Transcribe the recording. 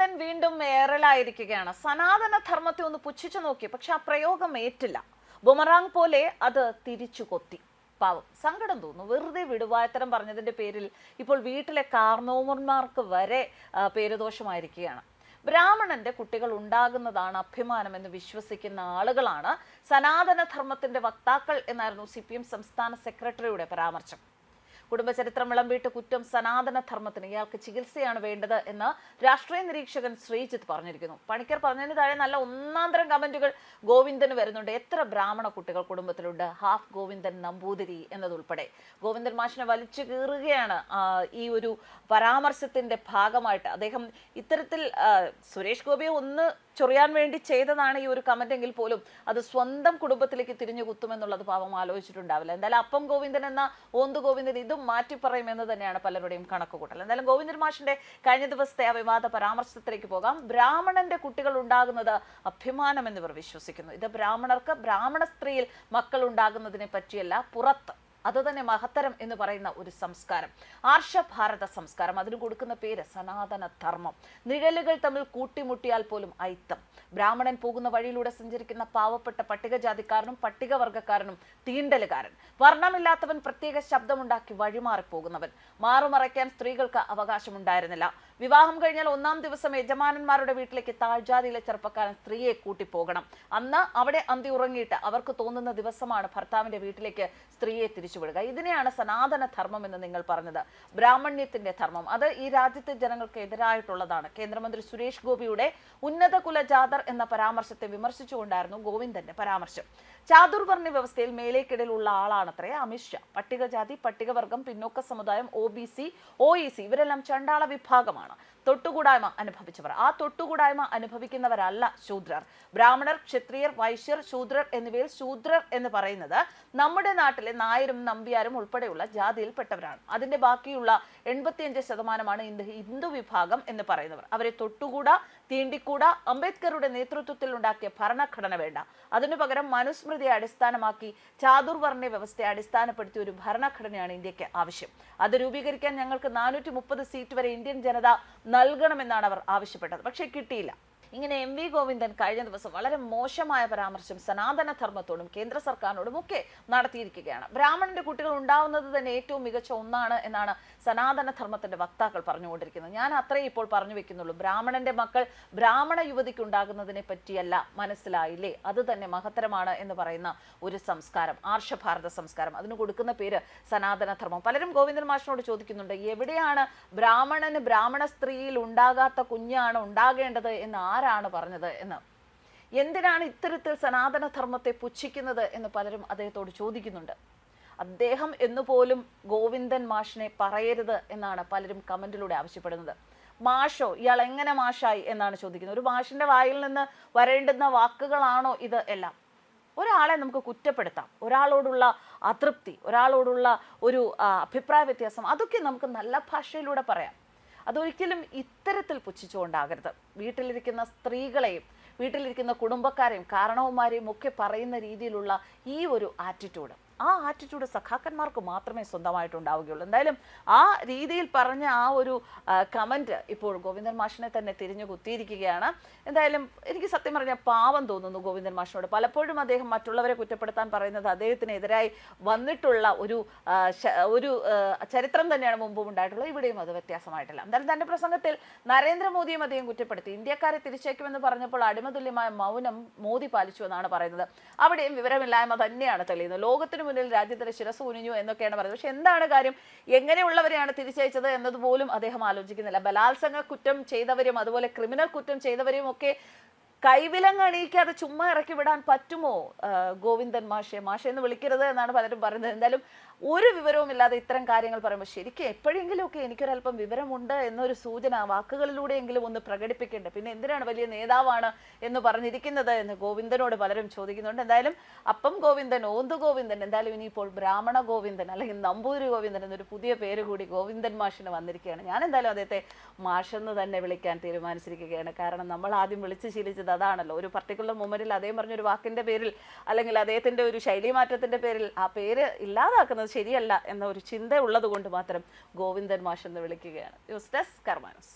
ഗോവിന്ദൻ വീണ്ടും ഏറലായിരിക്കുകയാണ് സനാതന ധർമ്മത്തെ ഒന്ന് പുച്ഛിച്ചു നോക്കി പക്ഷെ ആ പ്രയോഗം ഏറ്റില്ല. ബുമറാങ് പോലെ അത് തിരിച്ചു കൊത്തി. പാവം സങ്കടം തോന്നുന്നു. വെറുതെ വിടുവായത്തരം പറഞ്ഞതിന്റെ പേരിൽ ഇപ്പോൾ വീട്ടിലെ കാർണോമർമാർക്ക് വരെ പേരുദോഷമായിരിക്കുകയാണ്. ബ്രാഹ്മണന്റെ കുട്ടികൾ ഉണ്ടാകുന്നതാണ് അഭിമാനം എന്ന് വിശ്വസിക്കുന്ന ആളുകളാണ് സനാതന ധർമ്മത്തിന്റെ വക്താക്കൾ എന്നായിരുന്നു സി സംസ്ഥാന സെക്രട്ടറിയുടെ പരാമർശം. കുടുംബചരിത്രം വിളമ്പിയിട്ട് കുറ്റം സനാതന ധർമ്മത്തിന് ഇയാൾക്ക് ചികിത്സയാണ് വേണ്ടത് എന്ന് രാഷ്ട്രീയ നിരീക്ഷകൻ ശ്രീജിത്ത് പറഞ്ഞിരിക്കുന്നു. പണിക്കർ പറഞ്ഞതിന് താഴെ നല്ല ഒന്നാന്തരം കമന്റുകൾ ഗോവിന്ദന് വരുന്നുണ്ട്. എത്ര ബ്രാഹ്മണ കുട്ടികൾ കുടുംബത്തിലുണ്ട്? ഹാഫ് ഗോവിന്ദൻ നമ്പൂതിരി എന്നതുൾപ്പെടെ. ഗോവിന്ദൻ മാഷിനെ വലിച്ചു കീറുകയാണ് ഈ ഒരു പരാമർശത്തിന്റെ ഭാഗമായിട്ട്. അദ്ദേഹം ഇത്തരത്തിൽ സുരേഷ് ഗോപിയെ ഒന്ന് ചൊറിയാൻ വേണ്ടി ചെയ്തതാണ് ഈ ഒരു കമന്റ് എങ്കിൽ പോലും അത് സ്വന്തം കുടുംബത്തിലേക്ക് തിരിഞ്ഞു കുത്തുമെന്നുള്ളത് പാവം ആലോചിച്ചിട്ടുണ്ടാവില്ല. എന്തായാലും അപ്പം ഗോവിന്ദൻ എന്ന ഓന്ത് ഗോവിന്ദൻ ഇതും മാറ്റി പറയുമെന്ന് തന്നെയാണ് പലരുടെയും കണക്കുകൂട്ടൽ. എന്തായാലും ഗോവിന്ദൻ മാഷിന്റെ കഴിഞ്ഞ ദിവസത്തെ ആ വിവാദ പരാമർശത്തിലേക്ക് പോകാം. ബ്രാഹ്മണന്റെ കുട്ടികൾ ഉണ്ടാകുന്നത് അഭിമാനം എന്നിവർ വിശ്വസിക്കുന്നു. ഇത് ബ്രാഹ്മണർക്ക് ബ്രാഹ്മണ സ്ത്രീയിൽ മക്കൾ ഉണ്ടാകുന്നതിനെ പറ്റിയല്ല പുറത്ത് അത് തന്നെ മഹത്തരം എന്ന് പറയുന്ന ഒരു സംസ്കാരം. ആർഷഭാരത സംസ്കാരം. അതിന് കൊടുക്കുന്ന പേര് സനാതന ധർമ്മം. നിഴലുകൾ തമ്മിൽ കൂട്ടിമുട്ടിയാൽ പോലും ഐത്തം ബ്രാഹ്മണൻ പോകുന്ന വഴിയിലൂടെ സഞ്ചരിക്കുന്ന പാവപ്പെട്ട പട്ടികജാതിക്കാരനും പട്ടികവർഗക്കാരനും തീണ്ടലുകാരൻ. വർണമില്ലാത്തവൻ പ്രത്യേക ശബ്ദമുണ്ടാക്കി വഴിമാറിപ്പോകുന്നവൻ. മാറുമറയ്ക്കാൻ സ്ത്രീകൾക്ക് അവകാശമുണ്ടായിരുന്നില്ല. വിവാഹം കഴിഞ്ഞാൽ ഒന്നാം ദിവസം യജമാനന്മാരുടെ വീട്ടിലേക്ക് താഴ്ജാതിയിലെ ചെറുപ്പക്കാരൻ സ്ത്രീയെ കൂട്ടിപ്പോകണം. അന്ന് അവിടെ അന്തി ഉറങ്ങിയിട്ട് അവർക്ക് തോന്നുന്ന ദിവസമാണ് ഭർത്താവിന്റെ വീട്ടിലേക്ക് സ്ത്രീയെ തിരിച്ചുവിടുക ഇതിനെയാണ് സനാതന ധർമ്മം എന്ന് നിങ്ങൾ പറഞ്ഞത്. ബ്രാഹ്മണ്യത്തിന്റെ ധർമ്മം. അത് ഈ രാജ്യത്തെ ജനങ്ങൾക്ക് എതിരായിട്ടുള്ളതാണ്. കേന്ദ്രമന്ത്രി സുരേഷ് ഗോപിയുടെ ഉന്നത കുലജാതർ എന്ന പരാമർശത്തെ വിമർശിച്ചുകൊണ്ടായിരുന്നു ഗോവിന്ദന്റെ പരാമർശം. ചാതുർവർണ വ്യവസ്ഥയിൽ മേലേക്കിടയിലുള്ള ആളാണത്രേ അമിത്ഷാ പട്ടികജാതി പട്ടികവർഗം പിന്നോക്ക സമുദായം O B C O E C ഇവരെല്ലാം ചണ്ടാള വിഭാഗമാണ്. തൊട്ടുകൂടായ്മ അനുഭവിച്ചവർ. ആ തൊട്ടുകൂടായ്മ അനുഭവിക്കുന്നവരല്ല ശൂദ്രർ. ബ്രാഹ്മണർ ക്ഷത്രിയർ വൈശ്യർ ശൂദ്രർ എന്നിവയിൽ ശൂദ്രർ എന്ന് പറയുന്നത് നമ്മുടെ നാട്ടിലെ നായരും നമ്പ്യാരും ഉൾപ്പെടെയുള്ള ജാതിയിൽപ്പെട്ടവരാണ്. അതിന്റെ ബാക്കിയുള്ള എൺപത്തിയഞ്ച് ശതമാനമാണ് ഇന്ത് ഹിന്ദു വിഭാഗം എന്ന് പറയുന്നവർ. അവരെ തൊട്ടുകൂടാ തീണ്ടിക്കൂടാ അംബേദ്കറുടെ നേതൃത്വത്തിൽ ഉണ്ടാക്കിയ ഭരണഘടന വേണ്ട. അതിനു പകരം മനുസ്മൃതിയെ അടിസ്ഥാനമാക്കി ചാതുർവർണ വ്യവസ്ഥയെ അടിസ്ഥാനപ്പെടുത്തിയ ഒരു ഭരണഘടനയാണ് ഇന്ത്യയ്ക്ക് ആവശ്യം. അത് രൂപീകരിക്കാൻ ഞങ്ങൾക്ക് നാനൂറ്റി സീറ്റ് വരെ ഇന്ത്യൻ ജനത നൽകണമെന്നാണ് അവർ ആവശ്യപ്പെട്ടത്. പക്ഷേ കിട്ടിയില്ല. ഇങ്ങനെ എം വി ഗോവിന്ദൻ കഴിഞ്ഞ ദിവസം വളരെ മോശമായ പരാമർശം സനാതന ധർമ്മത്തോടും കേന്ദ്ര സർക്കാരിനോടും ഒക്കെ നടത്തിയിരിക്കുകയാണ്. ബ്രാഹ്മണന്റെ കുട്ടികൾ ഉണ്ടാവുന്നത് തന്നെ ഏറ്റവും മികച്ച ഒന്നാണ് എന്നാണ് സനാതന ധർമ്മത്തിന്റെ വക്താക്കൾ പറഞ്ഞുകൊണ്ടിരിക്കുന്നത്. ഞാൻ അത്രേ ഇപ്പോൾ പറഞ്ഞു വെക്കുന്നുള്ളൂ. ബ്രാഹ്മണന്റെ മക്കൾ ബ്രാഹ്മണ യുവതിക്ക് ഉണ്ടാകുന്നതിനെ പറ്റിയല്ല മനസ്സിലായില്ലേ? അത് തന്നെ മഹത്തരമാണ് എന്ന് പറയുന്ന ഒരു സംസ്കാരം ആർഷഭാരത സംസ്കാരം. അതിന് കൊടുക്കുന്ന പേര് സനാതന ധർമ്മം പലരും ഗോവിന്ദൻ മാഷിനോട് ചോദിക്കുന്നുണ്ട് എവിടെയാണ് ബ്രാഹ്മണന് ബ്രാഹ്മണ സ്ത്രീയിൽ ഉണ്ടാകാത്ത കുഞ്ഞാണ് ഉണ്ടാകേണ്ടത് എന്ന് ആരാണ് പറഞ്ഞത് എന്ന്. എന്തിനാണ് ഇത്തരത്തിൽ സനാതനധർമ്മത്തെ പുച്ഛിക്കുന്നത് എന്ന് പലരും അദ്ദേഹത്തോട് ചോദിക്കുന്നുണ്ട്. അദ്ദേഹം എന്നുപോലും ഗോവിന്ദൻ മാഷിനെ പറയരുത് എന്നാണ് പലരും കമന്റിലൂടെ ആവശ്യപ്പെടുന്നത്. മാഷോ ഇയാൾ എങ്ങനെ മാഷായി എന്നാണ് ചോദിക്കുന്നത്. ഒരു മാഷിന്റെ വായിൽ നിന്ന് വരേണ്ടുന്ന വാക്കുകളാണോ ഇത് എല്ലാം? ഒരാളെ നമുക്ക് കുറ്റപ്പെടുത്താം. ഒരാളോടുള്ള അതൃപ്തി ഒരാളോടുള്ള ഒരു അഭിപ്രായ വ്യത്യാസം അതൊക്കെ നമുക്ക് നല്ല ഭാഷയിലൂടെ പറയാം. അതൊരിക്കലും ഇത്തരത്തിൽ പുച്ഛിച്ചുകൊണ്ടാകരുത്. വീട്ടിലിരിക്കുന്ന സ്ത്രീകളെയും വീട്ടിലിരിക്കുന്ന കുടുംബക്കാരെയും കാരണവന്മാരെയും ഒക്കെ പറയുന്ന രീതിയിലുള്ള ഈ ഒരു ആറ്റിറ്റ്യൂഡ് ആ ആറ്റിറ്റ്യൂഡ് സഖാക്കന്മാർക്ക് മാത്രമേ സ്വന്തമായിട്ടുണ്ടാവുകയുള്ളൂ. എന്തായാലും ആ രീതിയിൽ പറഞ്ഞ ആ ഒരു കമന്റ് ഇപ്പോൾ ഗോവിന്ദൻ മാഷിനെ തന്നെ തിരിഞ്ഞു കുത്തിയിരിക്കുകയാണ്. എന്തായാലും എനിക്ക് സത്യം പറഞ്ഞാൽ പാവം തോന്നുന്നു ഗോവിന്ദൻ മാഷിനോട്. പലപ്പോഴും അദ്ദേഹം മറ്റുള്ളവരെ കുറ്റപ്പെടുത്താൻ പറയുന്നത് അദ്ദേഹത്തിനെതിരായി വന്നിട്ടുള്ള ഒരു ഒരു ചരിത്രം തന്നെയാണ് മുമ്പും ഉണ്ടായിട്ടുള്ളത്. ഇവിടെയും അത് വ്യത്യാസമായിട്ടില്ല. എന്തായാലും തന്റെ പ്രസംഗത്തിൽ നരേന്ദ്രമോദിയും അദ്ദേഹം കുറ്റപ്പെടുത്തി. ഇന്ത്യക്കാരെ തിരിച്ചേക്കുമെന്ന് പറഞ്ഞപ്പോൾ അടിമതുല്യമായ മൗനം മോദി പാലിച്ചു എന്നാണ് പറയുന്നത്. അവിടെയും വിവരമില്ലായ്മ തന്നെയാണ് തെളിയുന്നത്. ലോകത്തിന് മുന്നിൽ രാജ്യത്തിന്റെ ശിരസ് കുനിഞ്ഞു എന്നൊക്കെയാണ് പറയുന്നത്. പക്ഷെ എന്താണ് കാര്യം? എങ്ങനെയുള്ളവരെയാണ് തിരിച്ചയച്ചത് എന്നതുപോലും അദ്ദേഹം ആലോചിക്കുന്നില്ല. ബലാത്സംഗ കുറ്റം ചെയ്തവരും അതുപോലെ ക്രിമിനൽ കുറ്റം ചെയ്തവരും ഒക്കെ കൈവിലങ്ങ് അണിയിക്കാതെ ചുമ്മാ ഇറക്കി വിടാൻ പറ്റുമോ ഗോവിന്ദൻ മാഷെ? മാഷെ എന്ന് വിളിക്കരുത് എന്നാണ് പലരും പറയുന്നത്. എന്തായാലും ഒരു വിവരവും ഇല്ലാതെ ഇത്തരം കാര്യങ്ങൾ പറയുമ്പോൾ ശരിക്കും എപ്പോഴെങ്കിലുമൊക്കെ എനിക്കൊരല്പം വിവരമുണ്ട് എന്നൊരു സൂചന വാക്കുകളിലൂടെയെങ്കിലും ഒന്ന് പ്രകടിപ്പിക്കേണ്ടത് പിന്നെ എന്തിനാണ് വലിയ നേതാവാണ് എന്ന് പറഞ്ഞിരിക്കുന്നത് എന്ന് ഗോവിന്ദനോട് പലരും ചോദിക്കുന്നുണ്ട്. എന്തായാലും അപ്പം ഗോവിന്ദൻ ഓന്തു ഗോവിന്ദൻ എന്തായാലും ഇനിയിപ്പോൾ ബ്രാഹ്മണ ഗോവിന്ദൻ അല്ലെങ്കിൽ നമ്പൂതിരി ഗോവിന്ദൻ എന്നൊരു പുതിയ പേര് കൂടി ഗോവിന്ദൻ മാഷിന് വന്നിരിക്കുകയാണ്. ഞാൻ എന്തായാലും അദ്ദേഹത്തെ മാഷെന്ന് തന്നെ വിളിക്കാൻ തീരുമാനിച്ചിരിക്കുകയാണ്. കാരണം നമ്മൾ ആദ്യം വിളിച്ച് ശീലിച്ചത് അതാണല്ലോ. ഒരു പർട്ടിക്കുലർ മൊമെന്റിൽ അദ്ദേഹം പറഞ്ഞൊരു വാക്കിന്റെ പേരിൽ അല്ലെങ്കിൽ അദ്ദേഹത്തിന്റെ ഒരു ശൈലി മാറ്റത്തിന്റെ പേരിൽ ആ പേര് ഇല്ലാതാക്കുന്നത് ശരിയല്ല എന്ന ഒരു ചിന്ത ഉള്ളത് കൊണ്ട് മാത്രം ഗോവിന്ദൻ മാഷ് എന്ന് വിളിക്കുകയാണ്. News desk കർമാനസ്